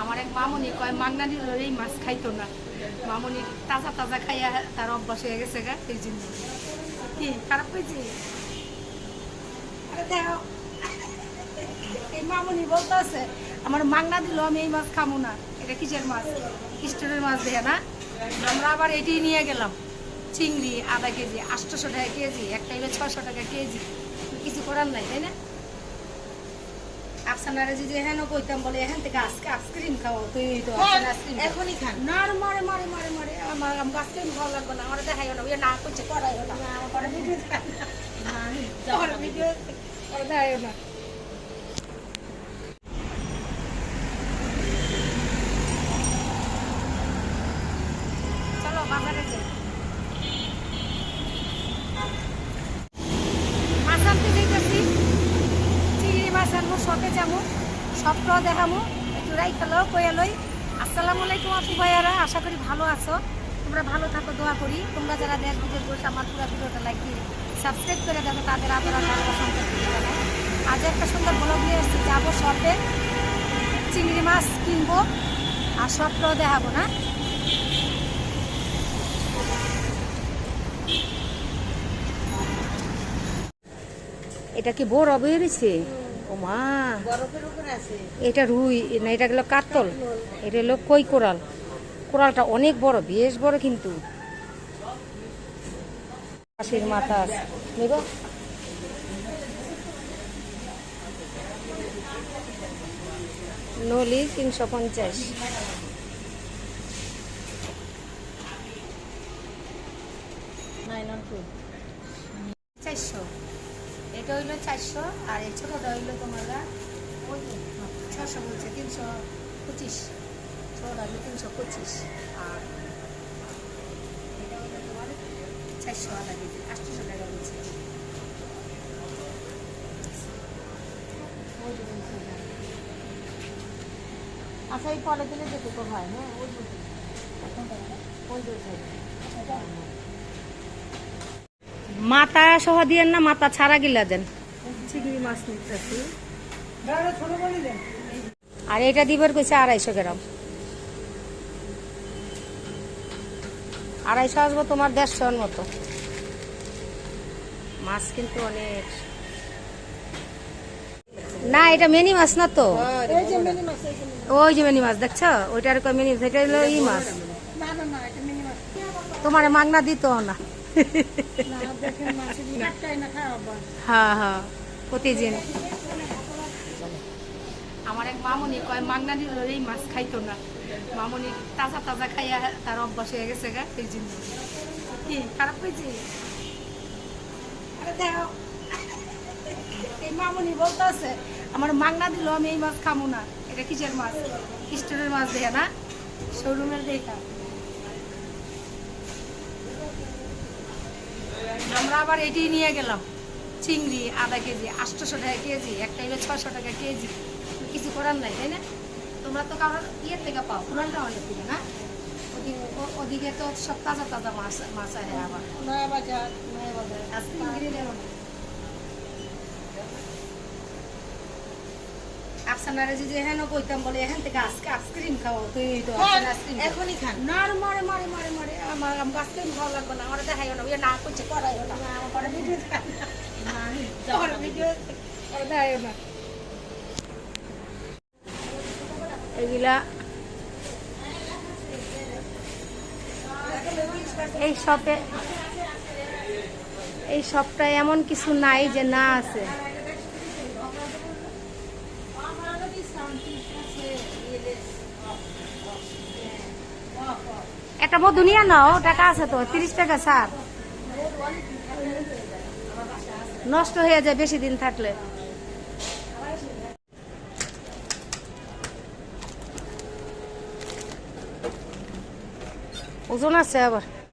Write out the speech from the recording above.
আমার এক মামনি কয় মাগনানি এই মাছ খাইতো না। মামনি তাজা তাজা খাইয়া তার অভ্যাস হয়ে গেছে গা, এই জন্য। কি, খারাপ হয়েছে? এই মামনি বলতে আছে আমার মাগনা দিল আমি এই মাছ খামো না। এটা কিসের মাছ? স্টোরের মাছ দেখে না? আমরা আবার এটি নিয়ে গেলাম। চিংড়ি আধা কেজি, আটশোশো টাকা কেজি একটা ছশো টাকা কেজি। কিছু করার নাই, তাই না? আফসানারে যদি এখানে কইতাম বলে এখান থেকে আজকে আইসক্রিম খাওয়াও তুই তো আইসক্রিম এখনই খান। না আর মারে মারে মারে মারে আমার আমাকে আইসক্রিম খাওয়া লাগবে না আমার দেখাইও না। না করছে করাইও না। আমার ভিডিও আমার ভিডিও দেখাইও না চলো বাজারে যাই মাছ আনতে যাইতেছি চিংড়ি মাছ আনব শপে যাব সবটাও দেখাবো একটু খেলো কইয়া লই। আসসালামু আলাইকুম আপু ভাইয়ারা, আশা করি ভালো আছো। তোমরা ভালো থাকো, দোয়া করি। তোমরা যারা দেশ বিদেশ বসে আমার পুরো ভিডিওটা লাইক দিয়ে সাবস্ক্রাইব করে দেখো তাদের আবার আজ একটা সুন্দর ব্লগ নিয়ে এসেছি যাব শপে। চিংড়ি মাছ কিনবো, আর সবটাও দেখাবো না। এটা কি বড় বেরিয়েছে ও মা এটা রুই না এটা গেলো কাতল। এটা হলো কই কোরাল। কোরালটা অনেক বড় বেশ বড় কিন্তু। হাসির মাথা নেব? নলি তিনশো পঞ্চাশ। Nine one two. চারশো। এটা হইল চারশো, আর এই ছোটোটা হইল তোমার ওই ছশো বলছে, তিনশো পঁচিশ। ছোটোটা হইল তিনশো পঁচিশ, আর এটা তোমার চারশো কেজি আচ্ছা এই পরে দিলে যেটুকু হয় হ্যাঁ? ওই ওই মাথা সহ দিয়েন না মাথা ছাড়া গিলা দেন। চিংড়ি মাছ নিতেছি। আর এটা দিবার কইছে আড়াইশো গ্রাম। আড়াইশো আসব তোমার দেড়শোর মতো। মাছ কিন্তু অনেক। না এটা মিনি মাছ না তো? ওই যে মিনি মাছ দেখছ? ওইটার মিনি এটা হলো ই মিনি মাছ। তোমার মাগনা দিত না। হ্যাঁ হ্যাঁ আমার এক মামনি কয় মাছ খাইতো না মামনি তাজা তাজা খাইয়া তার অভ্যাস হয়ে গেছে গা কি, খারাপ হয়েছে? এই মামনি বলতে আছে আমার মাগনা দিল আমি এই মাছ খামো না। এটা কিসের মাছ? স্টোরের মাছ দেখে না? শোরুমের দেখা আমরা আবার এটি নিয়ে গেলাম। চিংড়ি আধা কেজি আটশোশো টাকা কেজি একটা হলো ছশো টাকা কেজি। কিছু করার নাই তাই না? তোমরা তো কারোর ইয়ের থেকে পাও পুরানটা অনেক থেকে না? ওদিকে ওদিকে তো সব তাজা তাজা মাছ মাছ আহে আবার। নয়া বাজার নয়া বাজার। আজকে আফসানারে যদি এখানে কইতাম বলে এখান থেকে আজকে আইসক্রিম খাওয়াও তুই তো আইসক্রিম এখনই খান। না মারে মারে মারে মারে আমার আইসক্রিম খাওয়া লাগবে না আমার দেখাইও না না করছে করাইও না। আমার ভিডিও আমার ভিডিও দেখাইও না এগুলা এই শপে এই শপটায় এমন কিছু নাই যে না আছে। একটা মধু নিয়ে নাও টাকা আছে তো তিরিশ টাকা সার নষ্ট হয়ে যায় বেশি দিন থাকলে। ওজন আছে আবার।